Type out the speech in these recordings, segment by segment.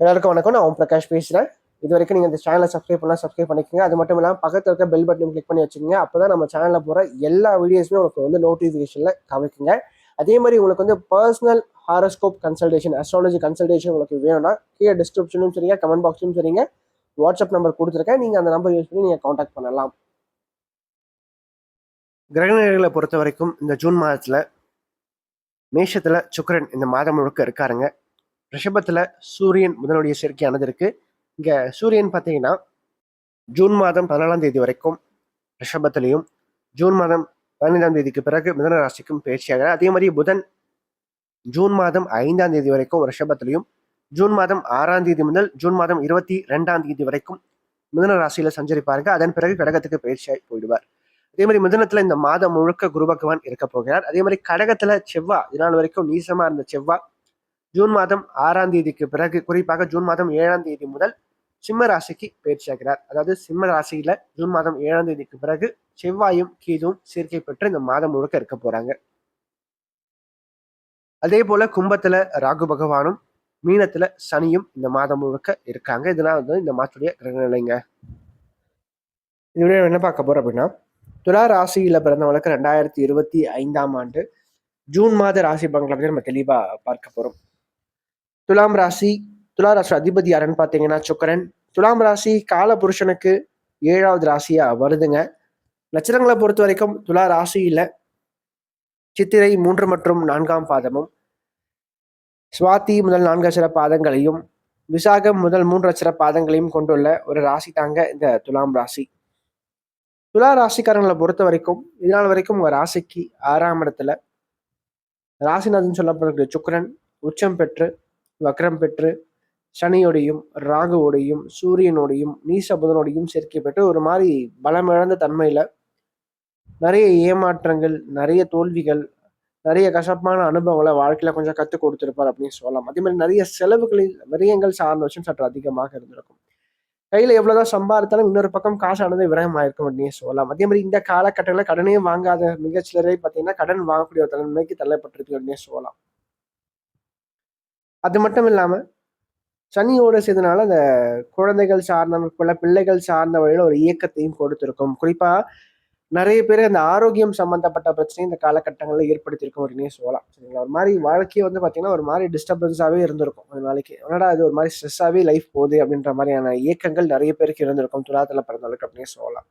எல்லாருக்கும் வணக்கம். நான் ஓம் பிரகாஷ் பேசுகிறேன் இது வரைக்கும் நீங்கள் இந்த சேனலை சப்ஸ்கிரைப் பண்ணலாம் சப்ஸ்கிரைப் பண்ணிக்கோங்க. அது மட்டும் இல்லாமல் பக்கத்தில் இருக்க பெல் பட்டன் கிளிக் பண்ணி வச்சுக்கோங்க. அப்போ தான் நம்ம சேனலில் போகிற எல்லா வீடியோஸுமே உங்களுக்கு வந்து நோட்டிஃபிகேஷனில் கவனிக்குங்க அதே மாதிரி உங்களுக்கு வந்து personal horoscope consultation astrology consultation உங்களுக்கு வேணும்னா கீழே டிஸ்கிரிப்ஷனும் சரிங்க கமெண்ட் பாக்ஸும் சரிங்க வாட்ஸ்அப் நம்பர் கொடுத்துருக்கேன். நீங்கள் அந்த நம்பர் யூஸ் பண்ணி நீங்கள் காண்டாக்ட் பண்ணலாம். கிரகநிலைகளை பொறுத்த வரைக்கும் இந்த ஜூன் மாதத்தில் மேஷத்தில் சுக்கரன் இந்த மாதம் முழுக்க இருக்காருங்க. ரிஷபத்தில் சூரியன் புதனுடைய சேர்க்கையானது இருக்கு. இங்கே சூரியன் பார்த்தீங்கன்னா ஜூன் மாதம் பதினாலாம் தேதி வரைக்கும் ரிஷபத்திலையும் ஜூன் மாதம் பதினைந்தாம் தேதிக்கு பிறகு மிதன ராசிக்கும் பயிற்சியாகிறார் அதே மாதிரி புதன் ஜூன் மாதம் ஐந்தாம் தேதி வரைக்கும் ரிஷபத்திலையும் ஜூன் மாதம் ஆறாம் தேதி முதல் ஜூன் மாதம் இருபத்தி ரெண்டாம் தேதி வரைக்கும் மிதன ராசியில சஞ்சரிப்பார்கள் அதன் பிறகு கடகத்துக்கு பயிற்சியாகி போயிடுவார். அதே மாதிரி மிதனத்துல இந்த மாதம் முழுக்க குரு பகவான் இருக்க போகிறார். அதே மாதிரி கடகத்துல செவ்வா இதனால் வரைக்கும் நீசமா இருந்த செவ்வா ஜூன் மாதம் ஆறாம் தேதிக்கு பிறகு குறிப்பாக ஜூன் மாதம் ஏழாம் தேதி முதல் சிம்ம ராசிக்கு பயிற்சியாகிறார் அதாவது சிம்ம ராசியில ஜூன் மாதம் ஏழாம் தேதிக்கு பிறகு செவ்வாயும் கீதும் சேர்க்கை பெற்று இந்த மாதம் முழுக்க இருக்க போறாங்க. அதே போல கும்பத்துல ராகு பகவானும் மீனத்துல சனியும் இந்த மாதம் முழுக்க இருக்காங்க. இதெல்லாம் வந்து இந்த மாதத்துடைய கிரகநிலைங்க இதுவே என்ன பார்க்க போறோம் அப்படின்னா துலா ராசியில பிறந்தவங்களுக்கு ரெண்டாயிரத்தி இருபத்தி ஐந்தாம் ஆண்டு ஜூன் மாத ராசி பங்களை நம்ம தெளிவா பார்க்க போறோம். துலாம் ராசி துலா ராசி அதிபதி யாருன்னு பார்த்தீங்கன்னா சுக்கரன். துலாம் ராசி கால புருஷனுக்கு ஏழாவது ராசியா வருதுங்க. நட்சத்திரங்களை பொறுத்த வரைக்கும் துலா ராசியில சித்திரை மூன்று மற்றும் நான்காம் பாதமும் சுவாதி முதல் நான்கு அச்சர பாதங்களையும் விசாகம் முதல் மூன்று அச்சர பாதங்களையும் கொண்டுள்ள ஒரு ராசி தாங்க இந்த துலாம் ராசி. துலா ராசிக்காரங்களை பொறுத்த வரைக்கும் இதனால் வரைக்கும் உங்கள் ராசிக்கு ஆறாம் இடத்துல ராசிநாதன் சொல்லப்படக்கூடிய சுக்கரன் உச்சம் பெற்று வக்ரம் பெற்று சனியோடையும் ராகுவோடையும் சூரியனோடையும் நீச புதனோடையும் சேர்க்கை பெற்று ஒரு மாதிரி பலமிழந்த தன்மையில் நிறைய ஏமாற்றங்கள் நிறைய தோல்விகள் நிறைய கசப்பான அனுபவங்களை வாழ்க்கையில கொஞ்சம் கற்றுக் கொடுத்துருப்பார் அப்படின்னு சொல்லலாம். அதே மாதிரி நிறைய செலவுகளில் விரயங்கள் சார்ந்த விஷயம் சற்று அதிகமாக இருந்திருக்கும். கையில் எவ்வளோதான் சம்பாதித்தாலும் இன்னொரு பக்கம் காசானது விரயமாயிருக்கும் அப்படின்னு சொல்லலாம். அதே மாதிரி இந்த காலகட்டங்களில் கடனையும் வாங்காத மிகச்சிலரை பார்த்தீங்கன்னா கடன் வாங்கக்கூடிய ஒரு தலைமைக்கு தள்ளப்பட்டிருக்கு அப்படின்னு சொல்லலாம். அது மட்டும் இல்லாமல் சனியோட சேர்ந்தனால அந்த குழந்தைகள் சார்ந்த பிள்ளைகள் சார்ந்த வழியில் ஒரு இயக்கத்தையும் கொடுத்துருக்கும். குறிப்பாக நிறைய பேர் அந்த ஆரோக்கியம் சம்பந்தப்பட்ட பிரச்சனையும் இந்த காலகட்டங்களில் ஏற்படுத்தியிருக்கும் அப்படின்னே சொல்லலாம். சரிங்களா? ஒரு மாதிரி வாழ்க்கையை வந்து பார்த்தீங்கன்னா ஒரு மாதிரி டிஸ்டர்பன்ஸாகவே இருந்திருக்கும் ஒரு நாளைக்கு. என்னடா அது ஒரு மாதிரி ஸ்ட்ரெஸ்ஸாகவே லைஃப் போகுது அப்படின்ற மாதிரியான இயக்கங்கள் நிறைய பேருக்கு இருந்திருக்கும். துலாத்தில் பிறந்தவளுக்கு அப்படின்னே சொல்லலாம்.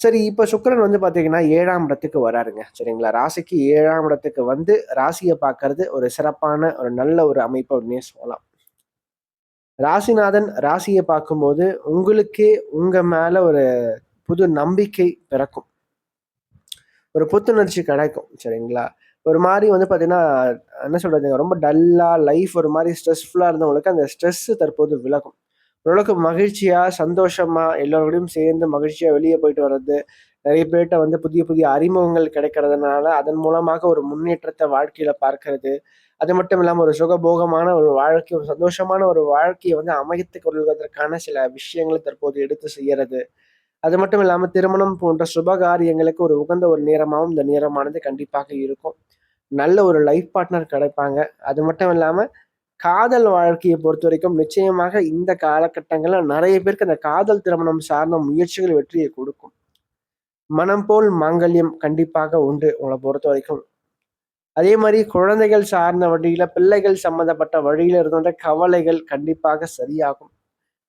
சரி இப்போ சுக்கரன் வந்து பார்த்தீங்கன்னா ஏழாம் இடத்துக்கு வராருங்க. சரிங்களா? ராசிக்கு ஏழாம் இடத்துக்கு வந்து ராசியை பார்க்கறது ஒரு சிறப்பான ஒரு நல்ல ஒரு அமைப்பு அப்படின்னே சொல்லலாம். ராசிநாதன் ராசியை பார்க்கும்போது உங்களுக்கே உங்கள் மேலே ஒரு புது நம்பிக்கை பிறக்கும். ஒரு புத்துணர்ச்சி கிடைக்கும். சரிங்களா? ஒரு மாதிரி வந்து பார்த்தீங்கன்னா என்ன சொல்கிறது ரொம்ப டல்லாக லைஃப் ஒரு மாதிரி ஸ்ட்ரெஸ்ஃபுல்லாக இருந்தவங்களுக்கு அந்த ஸ்ட்ரெஸ்ஸு தற்போது விலகும். ஓரளவுக்கு மகிழ்ச்சியா சந்தோஷமா எல்லோரோடையும் சேர்ந்து மகிழ்ச்சியா வெளியே போயிட்டு வர்றது நிறைய பேர்கிட்ட வந்து புதிய புதிய அறிமுகங்கள் கிடைக்கிறதுனால அதன் மூலமாக ஒரு முன்னேற்றத்தை வாழ்க்கையில பார்க்கறது. அது மட்டும் இல்லாமல் ஒரு சுகபோகமான ஒரு வாழ்க்கை ஒரு சந்தோஷமான ஒரு வாழ்க்கையை வந்து அமைத்து கொள்வதற்கான சில விஷயங்களை தற்போது எடுத்து செய்யறது. அது மட்டும் இல்லாமல் திருமணம் போன்ற சுபகாரியங்களுக்கு ஒரு உகந்த ஒரு நேரமாகவும் இந்த நேரமானது கண்டிப்பாக இருக்கும். நல்ல ஒரு லைஃப் பார்ட்னர் கிடைப்பாங்க. அது மட்டும் இல்லாமல் காதல் வாழ்க்கையை பொறுத்த வரைக்கும் நிச்சயமாக இந்த காலகட்டங்களில் நிறைய பேருக்கு அந்த காதல் திருமணம் சார்ந்த முயற்சிகள் வெற்றியை கொடுக்கும். மனம் போல் மாங்கல்யம் கண்டிப்பாக உண்டு உங்களை பொறுத்த வரைக்கும் அதே மாதிரி குழந்தைகள் சார்ந்த வழியில பிள்ளைகள் சம்பந்தப்பட்ட வழியில இருந்த கவலைகள் கண்டிப்பாக சரியாகும்.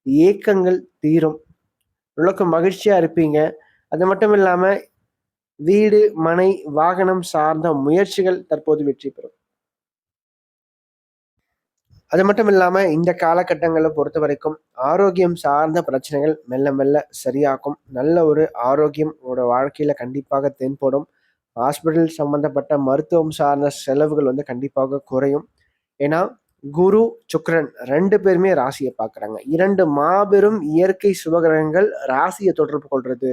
ஏக்கங்கள் தீரும். ஓரளவுக்கு மகிழ்ச்சியா இருப்பீங்க. அது மட்டும் இல்லாம வீடு மனை வாகனம் சார்ந்த முயற்சிகள் தற்போது வெற்றி பெறும். அது மட்டும் இல்லாமல் இந்த காலகட்டங்களை பொறுத்த வரைக்கும் ஆரோக்கியம் சார்ந்த பிரச்சனைகள் மெல்ல மெல்ல சரியாக்கும். நல்ல ஒரு ஆரோக்கியம் உங்களோட வாழ்க்கையில் கண்டிப்பாக தென்படும். ஹாஸ்பிட்டல் சம்பந்தப்பட்ட மருத்துவம் சார்ந்த செலவுகள் வந்து கண்டிப்பாக குறையும். ஏன்னா குரு சுக்ரன் ரெண்டு பேருமே ராசியை பார்க்குறாங்க. இரண்டு மாபெரும் இயற்கை சுபகிரகங்கள் ராசியை தொடர்பு கொள்வது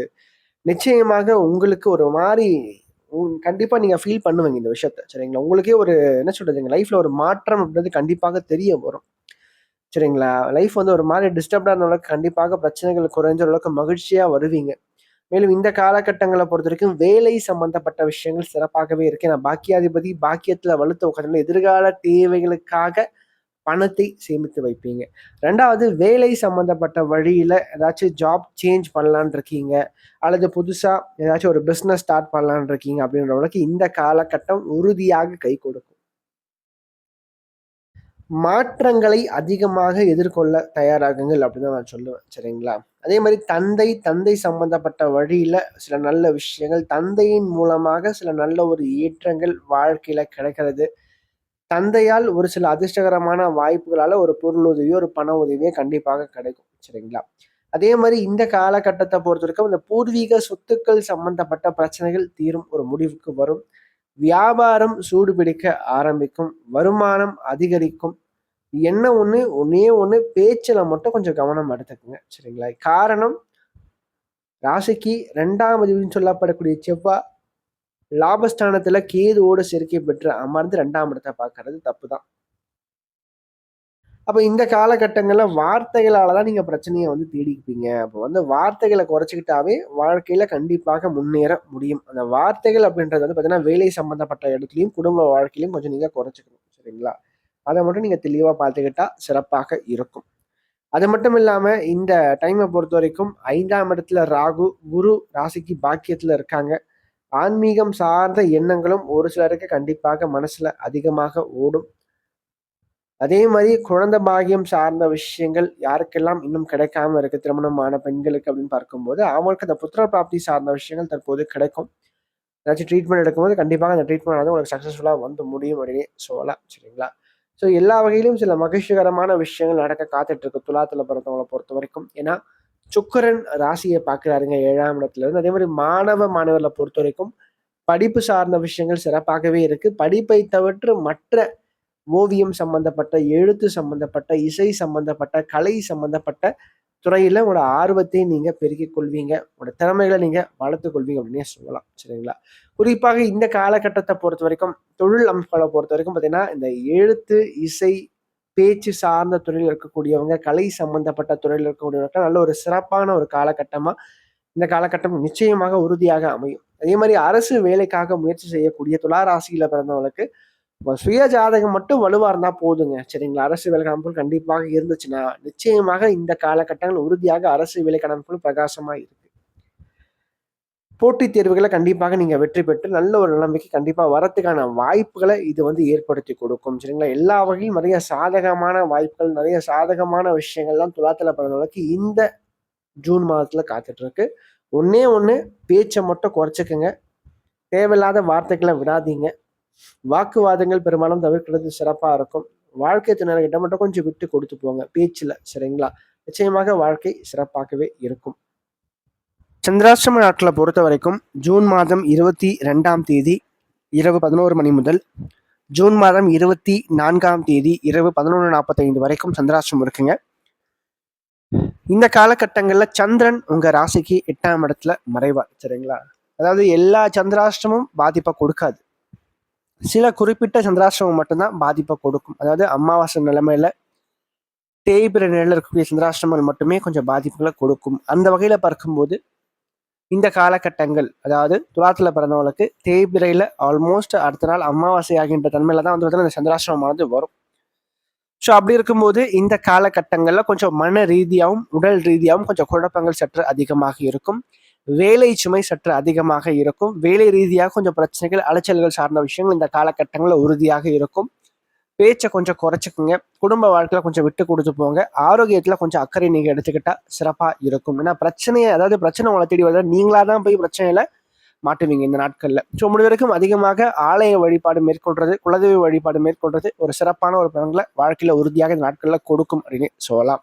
நிச்சயமாக உங்களுக்கு ஒரு மாதிரி கண்டிப்பாக நீங்கள் ஃபீல் பண்ணுவீங்க இந்த விஷயத்த சரிங்களா? உங்களுக்கே ஒரு என்ன சொல்கிறது எங்கள் லைஃப்பில் ஒரு மாற்றம் அப்படின்றது கண்டிப்பாக தெரிய வரும். சரிங்களா? லைஃப் வந்து ஒரு மாதிரி டிஸ்டர்ப்டான அளவுக்கு கண்டிப்பாக பிரச்சனைகள் குறைஞ்ச அளவுக்கு மகிழ்ச்சியாக வருவீங்க. மேலும் இந்த காலகட்டங்களை பொறுத்த வரைக்கும் வேலை சம்பந்தப்பட்ட விஷயங்கள் சிறப்பாகவே இருக்கு. நான் பாக்கியாதிபதி பாக்கியத்தில் வலுத்த உட்காந்து எதிர்கால தேவைகளுக்காக பணத்தை சேமித்து வைப்பீங்க. ரெண்டாவது வேலை சம்மந்தப்பட்ட வழியில் ஏதாச்சும் ஜாப் சேஞ்ச் பண்ணலான் இருக்கீங்க. அல்லது புதுசாக ஏதாச்சும் ஒரு பிஸ்னஸ் ஸ்டார்ட் பண்ணலான் இருக்கீங்க அப்படின்றவங்களுக்கு இந்த காலகட்டம் உறுதியாக கை கொடுக்கும். மாற்றங்களை அதிகமாக எதிர்கொள்ள தயாராகுங்கள் அப்படின்னு நான் சொல்லுவேன். சரிங்களா? அதே மாதிரி தந்தை தந்தை சம்பந்தப்பட்ட வழியில சில நல்ல விஷயங்கள் தந்தையின் மூலமாக சில நல்ல ஒரு ஏற்றங்கள் வாழ்க்கையில கிடைக்கிறது. தந்தையால் ஒரு சில அதிர்ஷ்டகரமான வாய்ப்புகளால் ஒரு பொருள் உதவியோ ஒரு பண உதவியோ கண்டிப்பாக கிடைக்கும். சரிங்களா? அதே மாதிரி இந்த காலகட்டத்தை பொறுத்த வரைக்கும் இந்த பூர்வீக சொத்துக்கள் சம்பந்தப்பட்ட பிரச்சனைகள் தீரும் ஒரு முடிவுக்கு வரும். வியாபாரம் சூடுபிடிக்க ஆரம்பிக்கும். வருமானம் அதிகரிக்கும். என்ன ஒன்று ஒன்னே ஒன்று பேச்சில் மட்டும் கொஞ்சம் கவனம் எடுத்துக்குங்க. சரிங்களா? காரணம் ராசிக்கு ரெண்டாம் அதிபதினு சொல்லப்படக்கூடிய செவ்வாய் லாபஸ்தானத்துல கேதுவோடு சேர்க்கை பெற்று அமர்ந்து ரெண்டாம் இடத்தை பார்க்கறது தப்பு தான் அப்போ இந்த காலகட்டங்களில் வார்த்தைகளால தான் நீங்கள் பிரச்சனையை வந்து தேடிப்பீங்க அப்போ வந்து வார்த்தைகளை குறைச்சிக்கிட்டாவே வாழ்க்கையில் கண்டிப்பாக முன்னேற முடியும். அந்த வார்த்தைகள் அப்படின்றது வந்து பார்த்தீங்கன்னா வேலை சம்மந்தப்பட்ட இடத்துலையும் குடும்ப வாழ்க்கையிலையும் கொஞ்சம் நீங்கள் குறைச்சிக்கணும் சரிங்களா? அதை மட்டும் நீங்கள் தெளிவாக பார்த்துக்கிட்டா சிறப்பாக இருக்கும். அது மட்டும் இல்லாமல் இந்த டைமை பொறுத்த வரைக்கும் ஐந்தாம் இடத்துல ராகு குரு ராசிக்கு பாக்கியத்தில் இருக்காங்க. ஆன்மீகம் சார்ந்த எண்ணங்களும் ஒரு சிலருக்கு கண்டிப்பாக மனசில் அதிகமாக ஓடும். அதே மாதிரி குழந்தை பாகியம் சார்ந்த விஷயங்கள் யாருக்கெல்லாம் இன்னும் கிடைக்காம இருக்கு திருமணமான பெண்களுக்கு அப்படின்னு பார்க்கும்போது அவங்களுக்கு அந்த புத்திர பிராப்தி சார்ந்த விஷயங்கள் தற்போது கிடைக்கும். ஏதாச்சும் ட்ரீட்மெண்ட் எடுக்கும்போது கண்டிப்பாக அந்த ட்ரீட்மெண்ட் வந்து உங்களுக்கு சக்ஸஸ்ஃபுல்லாக வந்து முடியும் அப்படின்னு சொல்லலாம் சரிங்களா? ஸோ எல்லா வகையிலும் சில மகிழ்ச்சிகரமான விஷயங்கள் நடக்க காத்துட்டு இருக்கு துலாத்தில் பிறந்தவங்களை பொறுத்த வரைக்கும். ஏன்னா சுக்கரன் ராசியை பார்க்குறாருங்க ஏழாம் இடத்துல இருந்து. அதே மாதிரி மாணவ மாணவர்களை பொறுத்த வரைக்கும் படிப்பு சார்ந்த விஷயங்கள் சிறப்பாகவே இருக்கு. படிப்பை தவிர்த்து மற்ற ஓவியம் சம்பந்தப்பட்ட எழுத்து சம்பந்தப்பட்ட இசை சம்பந்தப்பட்ட கலை சம்பந்தப்பட்ட துறையில உங்களோட ஆர்வத்தை நீங்க பெருக்கிக் கொள்வீங்க. உங்களோட திறமைகளை நீங்க வளர்த்து கொள்வீங்க அப்படின்னே சொல்லலாம். சரிங்களா? குறிப்பாக இந்த காலகட்டத்தை பொறுத்த வரைக்கும் தொழில் அமைப்புகளை பொறுத்த வரைக்கும் பார்த்தீங்கன்னா இந்த எழுத்து இசை பேச்சு சார்ந்த துறையில் இருக்கக்கூடியவங்க கலை சம்பந்தப்பட்ட துறையில் இருக்கக்கூடியவங்க நல்ல ஒரு சிறப்பான ஒரு காலகட்டமாக இந்த காலகட்டம் நிச்சயமாக உறுதியாக அமையும். அதே மாதிரி அரசு வேலைக்காக முயற்சி செய்யக்கூடிய துளாராசியில் பிறந்தவங்களுக்கு சுய ஜாதகம் மட்டும் வலுவாக இருந்தால் போதுங்க. சரிங்களா? அரசு வேலை கணக்குகள் கண்டிப்பாக இருந்துச்சுன்னா நிச்சயமாக இந்த காலகட்டங்கள் உறுதியாக அரசு வேலை கணக்குகள் பிரகாசமாக இருக்கு. போட்டித் தேர்வுகளை கண்டிப்பாக நீங்கள் வெற்றி பெற்று நல்ல ஒரு நிலைமைக்கு கண்டிப்பாக வரத்துக்கான வாய்ப்புகளை இது வந்து ஏற்படுத்தி கொடுக்கும். சரிங்களா? எல்லா வகையும் நிறைய சாதகமான வாய்ப்புகள் நிறைய சாதகமான விஷயங்கள்லாம் துலாத்துல பிறந்தவங்களுக்கு இந்த ஜூன் மாதத்தில் காத்துட்ருக்கு. ஒன்றே ஒன்று பேச்சை மட்டும் குறைச்சிக்கோங்க. தேவையில்லாத வார்த்தைகளை விடாதீங்க. வாக்குவாதங்கள் பெரும்பாலும் தவிர்க்கிறது சிறப்பாக இருக்கும். வாழ்க்கை துணைகிட்ட மட்டும் கொஞ்சம் விட்டு கொடுத்து போங்க. பேச்சில் சரிங்களா? நிச்சயமாக வாழ்க்கை சிறப்பாகவே இருக்கும். சந்திராஷ்டம நாட்களை பொறுத்த வரைக்கும் ஜூன் மாதம் இருபத்தி ரெண்டாம் தேதி இரவு பதினோரு மணி முதல் ஜூன் மாதம் இருபத்தி நான்காம் தேதி இரவு பதினொன்று நாற்பத்தைந்து வரைக்கும் சந்திராஷ்டிரம் இருக்குங்க. இந்த காலகட்டங்களில் சந்திரன் உங்கள் ராசிக்கு எட்டாம் இடத்துல மறைவார் சரிங்களா? அதாவது எல்லா சந்திராஷ்டமும் பாதிப்பை கொடுக்காது. சில குறிப்பிட்ட சந்திராஷ்டமம் மட்டும்தான் பாதிப்பை கொடுக்கும். அதாவது அமாவாசை நிலைமையில தேய்பிற நிலையில் இருக்கக்கூடிய சந்திராசிரமங்கள் மட்டுமே கொஞ்சம் பாதிப்புகளை கொடுக்கும். அந்த வகையில் பார்க்கும்போது இந்த காலகட்டங்கள் அதாவது துலாத்தில் பிறந்தவங்களுக்கு தேய்பிரையில் ஆல்மோஸ்ட் அடுத்த நாள் அமாவாசை ஆகின்ற தன்மையில் தான் வந்து இந்த சந்திராசிரமமானது வரும். ஸோ அப்படி இருக்கும்போது இந்த காலகட்டங்களில் கொஞ்சம் மன ரீதியாகவும் உடல் ரீதியாகவும் கொஞ்சம் குழப்பங்கள் சற்று அதிகமாக இருக்கும். வேலை சுமை சற்று அதிகமாக இருக்கும். வேலை ரீதியாக கொஞ்சம் பிரச்சனைகள் அலைச்சல்கள் சார்ந்த விஷயங்கள் இந்த காலகட்டங்களில் உறுதியாக இருக்கும். பேச்சை கொஞ்சம் குறைச்சிக்கோங்க. குடும்ப வாழ்க்கையில் கொஞ்சம் விட்டு கொடுத்து போங்க. ஆரோக்கியத்தில் கொஞ்சம் அக்கறை நீங்கள் எடுத்துக்கிட்டா சிறப்பாக இருக்கும். ஏன்னா பிரச்சனையை அதாவது பிரச்சனை உங்களை தேடி வரல நீங்களாக தான் போய் பிரச்சனையில் மாட்டுவீங்க இந்த நாட்களில். ஸோ முடிவரைக்கும் அதிகமாக ஆலய வழிபாடு மேற்கொள்றது குலதெய்வ வழிபாடு மேற்கொள்றது ஒரு சிறப்பான ஒரு பலன்களை வாழ்க்கையில் உறுதியாக இந்த நாட்களில் கொடுக்கும் அப்படின்னு சொல்லலாம்.